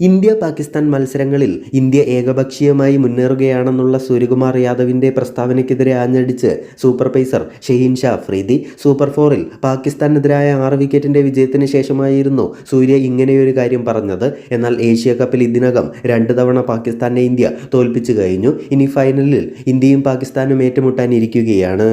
India Pakistan മത്സരങ്ങളിൽ India ഏകപക്ഷീയമായി മുന്നേറുകയാണെന്നുള്ള സൂര്യകുമാർ യാദവിന്റെ പ്രസ്താവനയ്ക്കെതിരെ ആഞ്ഞടിച്ച് super pacer Shaheen Shah Afridi super ഫോറിൽ പാകിസ്ഥാനെതിരായ ആറ് വിക്കറ്റിന്റെ വിജയത്തിന് ശേഷമായിരുന്നു സൂര്യ ഇങ്ങനെയൊരു കാര്യം പറഞ്ഞത്. എന്നാൽ ഏഷ്യ കപ്പിൽ ഇതിനകം രണ്ട് തവണ പാകിസ്ഥാനെ ഇന്ത്യ തോൽപ്പിച്ചു കഴിഞ്ഞു. ഇനി ഫൈനലിൽ ഇന്ത്യയും പാകിസ്ഥാനും ഏറ്റുമുട്ടാനിരിക്കുകയാണ്.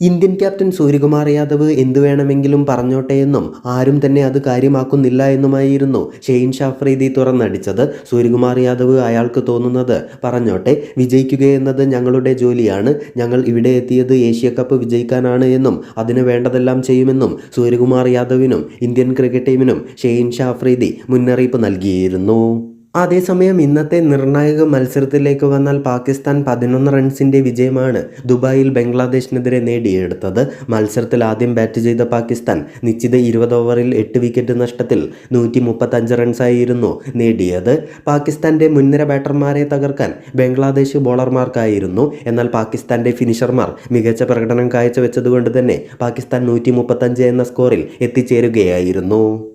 ഇന്ത്യൻ ക്യാപ്റ്റൻ സൂര്യകുമാർ യാദവ് എന്തു വേണമെങ്കിലും പറഞ്ഞോട്ടെ എന്നും ആരും തന്നെ അത് കാര്യമാക്കുന്നില്ല എന്നുമായിരുന്നു ഷെയ്ൻ ഷാഫ്രീദി തുറന്നടിച്ചത്. സൂര്യകുമാർ യാദവ് അയാൾക്ക് തോന്നുന്നത് പറഞ്ഞോട്ടെ വിജയിക്കുക എന്നത് ഞങ്ങളുടെ ജോലിയാണ്. ഞങ്ങൾ ഇവിടെ എത്തിയത് ഏഷ്യ കപ്പ് വിജയിക്കാനാണ് എന്നും അതിന് വേണ്ടതെല്ലാം ചെയ്യുമെന്നും സൂര്യകുമാർ യാദവിനും ഇന്ത്യൻ ക്രിക്കറ്റ് ടീമിനും ഷെയ്ൻ ഷാഫ്രീദി മുന്നറിയിപ്പ് നൽകിയിരുന്നു. അതേസമയം ഇന്നത്തെ നിർണായക മത്സരത്തിലേക്ക് വന്നാൽ പാകിസ്ഥാൻ പതിനൊന്ന് റൺസിന്റെ വിജയമാണ് ദുബായിൽ ബംഗ്ലാദേശിനെതിരെ നേടിയെടുത്തത്. മത്സരത്തിൽ ആദ്യം ബാറ്റ് ചെയ്ത പാകിസ്ഥാൻ നിശ്ചിത ഇരുപത് ഓവറിൽ എട്ട് വിക്കറ്റ് നഷ്ടത്തിൽ നൂറ്റി മുപ്പത്തഞ്ച് റൺസായിരുന്നു നേടിയത്. പാകിസ്ഥാന്റെ മുൻനിര ബാറ്റർമാരെ തകർക്കാൻ ബംഗ്ലാദേശ് ബോളർമാർക്കായിരുന്നു എന്നാൽ പാകിസ്ഥാന്റെ ഫിനിഷർമാർ മികച്ച പ്രകടനം കാഴ്ചവെച്ചതുകൊണ്ട് തന്നെ പാകിസ്ഥാൻ നൂറ്റി എന്ന സ്കോറിൽ എത്തിച്ചേരുകയായിരുന്നു.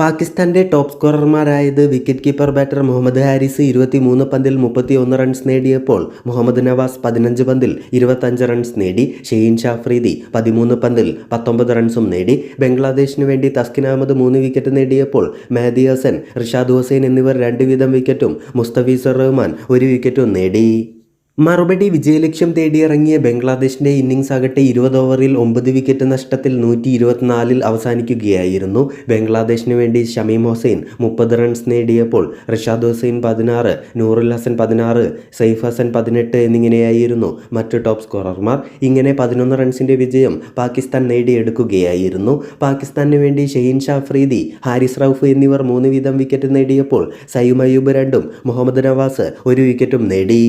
പാകിസ്ഥാന്റെ top സ്കോറർമാരായത് wicket keeper batter Muhammad Haris ഇരുപത്തി മൂന്ന് പന്തിൽ മുപ്പത്തി ഒന്ന് റൺസ് നേടിയപ്പോൾ മുഹമ്മദ് നവാസ് പതിനഞ്ച് പന്തിൽ ഇരുപത്തഞ്ച് റൺസ് നേടി ഷെയ്ൻ ഷാഫ്രീദി പതിമൂന്ന് പന്തിൽ പത്തൊമ്പത് റൺസും നേടി. ബംഗ്ലാദേശിന് വേണ്ടി തസ്കിൻ അഹമ്മദ് മൂന്ന് വിക്കറ്റ് നേടിയപ്പോൾ മെഹദി ഹസൻ റിഷാദ് ഹുസൈൻ എന്നിവർ രണ്ട് വീതം വിക്കറ്റും മുസ്തഫീസർ റഹ്മാൻ ഒരു വിക്കറ്റും നേടി. മറുപടി വിജയലക്ഷ്യം തേടിയിറങ്ങിയ ബംഗ്ലാദേശിന്റെ ഇന്നിംഗ്സ് ആകട്ടെ ഇരുപത് ഓവറിൽ ഒമ്പത് വിക്കറ്റ് നഷ്ടത്തിൽ നൂറ്റി ഇരുപത്തിനാലിൽ അവസാനിക്കുകയായിരുന്നു. ബംഗ്ലാദേശിന് വേണ്ടി ഷമീം ഹുസൈൻ മുപ്പത് റൺസ് നേടിയപ്പോൾ റിഷാദ് ഹുസൈൻ പതിനാറ് നൂറുൽ ഹസൻ പതിനാറ് സൈഫ് ഹസൻ പതിനെട്ട് എന്നിങ്ങനെയായിരുന്നു മറ്റ് ടോപ്പ് സ്കോറർമാർ. ഇങ്ങനെ പതിനൊന്ന് റൺസിന്റെ വിജയം പാകിസ്ഥാൻ നേടിയെടുക്കുകയായിരുന്നു. പാകിസ്ഥാന് വേണ്ടി ഷെയ്ൻ ഷാ അഫ്രീദി ഹാരിസ് റൌഫ് എന്നിവർ മൂന്ന് വീതം വിക്കറ്റ് നേടിയപ്പോൾ സയ്യും അയ്യൂബ് രണ്ടും മുഹമ്മദ് നവാസ് ഒരു വിക്കറ്റും നേടി.